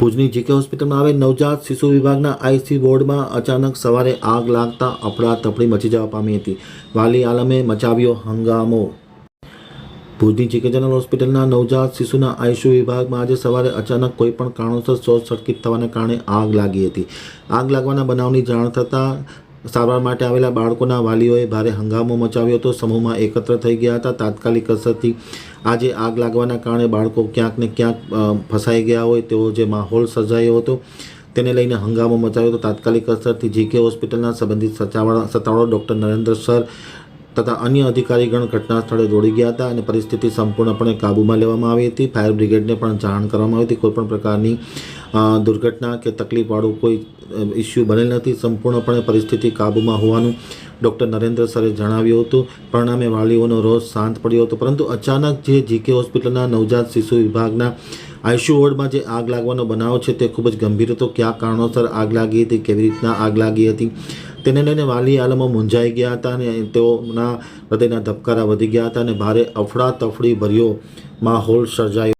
ભુજની જીકે હોસ્પિટલમાં આવેલ નવજાત શિશુ વિભાગના આઈસી વોર્ડમાં અચાનક સવારે આગ લાગતા અફડાતફડી મચી જવા પામી હતી. વાલી આલમે મચાવ્યો હંગામો. ભુજની જીકે જનરલ હોસ્પિટલના નવજાત શિશુના આઈસીયુ વિભાગમાં આજે સવારે અચાનક કોઈપણ કારણોસર શોર્ટ સર્કિટ થવાને કારણે આગ લાગી હતી. આગ લાગવાના બનાવની જાણ થતાં સારવાર માટે આવેલા બાળકોના વાલીઓએ ભારે હંગામો મચાવ્યો હતો. સમૂહમાં એકત્ર થઈ ગયા હતા. તાત્કાલિક અસરથી આજે આગ લાગવાના કારણે બાળકો ક્યાંક ને ક્યાંક ફસાઈ ગયા હોય તેવો જે માહોલ સર્જાયો હતો. તેને લઈને હંગામો મચાવ્યો હતો. તાત્કાલિક અસરથી જીકે હોસ્પિટલના સંબંધિત સત્તાવાળા સત્તાવાળો ડૉક્ટર નરેન્દ્ર સર તથા અન્ય અધિકારીગણ ઘટના સ્થળે દોડી ગયા હતા અને પરિસ્થિતિ સંપૂર્ણપણે કાબૂમાં લેવામાં આવી હતી. ફાયર બ્રિગેડને પણ જાણ કરવામાં આવી હતી. કોઈપણ પ્રકારની દુર્ઘટના કે તકલીફવાળું કોઈ ઇસ્યુ બનેલ નથી. સંપૂર્ણપણે પરિસ્થિતિ કાબૂમાં હોવાનું ડૉક્ટર નરેન્દ્ર સરે જણાવ્યું હતું. પરિણામે વાલીઓનો રોષ શાંત પડ્યો હતો. પરંતુ અચાનક જે જીકે હોસ્પિટલના નવજાત શિશુ વિભાગના આઈસીયુ વોર્ડમાં જે આગ લાગવાનો બનાવ છે તે ખૂબ જ ગંભીર હતો. કયા કારણોસર આગ લાગી હતી, કેવી રીતના આગ લાગી હતી, તેને લઈને વાલી આલમો મૂંઝાઈ ગયા હતા અને તેઓના હૃદયના ધબકારા વધી ગયા હતા અને ભારે અફડાતફડી ભર્યો માહોલ સર્જાયો.